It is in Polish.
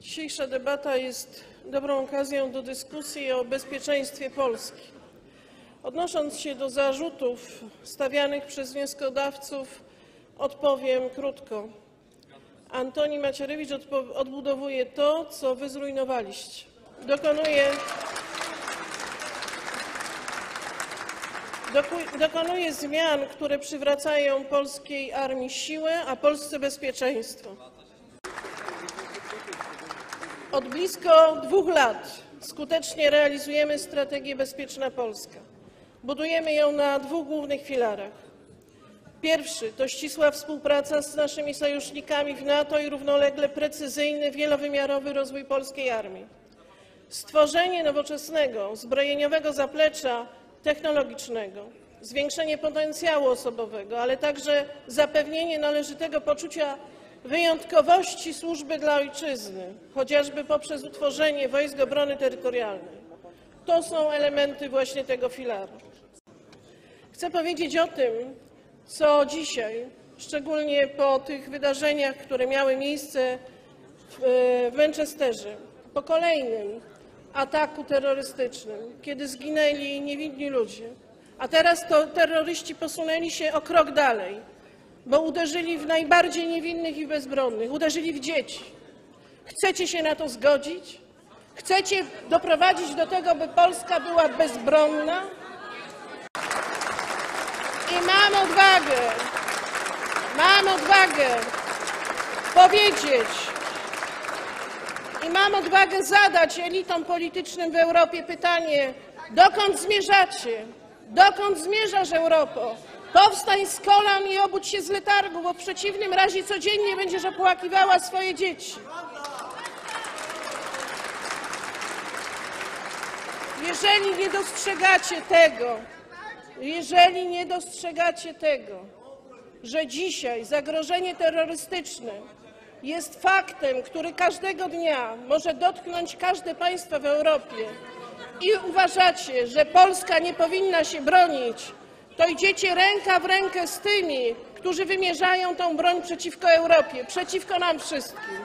Dzisiejsza debata jest dobrą okazją do dyskusji o bezpieczeństwie Polski. Odnosząc się do zarzutów stawianych przez wnioskodawców, odpowiem krótko. Antoni Macierewicz odbudowuje to, co wy zrujnowaliście. Dokonuje, dokonuje zmian, które przywracają polskiej armii siłę, a Polsce bezpieczeństwo. Od blisko dwóch lat skutecznie realizujemy strategię Bezpieczna Polska. Budujemy ją na dwóch głównych filarach. Pierwszy to ścisła współpraca z naszymi sojusznikami w NATO i równolegle precyzyjny, wielowymiarowy rozwój polskiej armii. Stworzenie nowoczesnego, zbrojeniowego zaplecza technologicznego, zwiększenie potencjału osobowego, ale także zapewnienie należytego poczucia wyjątkowości służby dla ojczyzny, chociażby poprzez utworzenie Wojsk Obrony Terytorialnej. To są elementy właśnie tego filaru. Chcę powiedzieć o tym, co dzisiaj, szczególnie po tych wydarzeniach, które miały miejsce w, Manchesterze, po kolejnym ataku terrorystycznym, kiedy zginęli niewinni ludzie, a teraz to terroryści posunęli się o krok dalej, bo uderzyli w najbardziej niewinnych i bezbronnych, uderzyli w dzieci. Chcecie się na to zgodzić? Chcecie doprowadzić do tego, by Polska była bezbronna? I mam odwagę, mam odwagę powiedzieć i mam odwagę zadać elitom politycznym w Europie pytanie, dokąd zmierzacie? Dokąd zmierzasz, Europo? Powstań z kolan i obudź się z letargu, bo w przeciwnym razie codziennie będziesz opłakiwała swoje dzieci. Jeżeli nie dostrzegacie tego, jeżeli nie dostrzegacie tego, że dzisiaj zagrożenie terrorystyczne jest faktem, który każdego dnia może dotknąć każde państwo w Europie i uważacie, że Polska nie powinna się bronić, to idziecie ręka w rękę z tymi, którzy wymierzają tą broń przeciwko Europie, przeciwko nam wszystkim.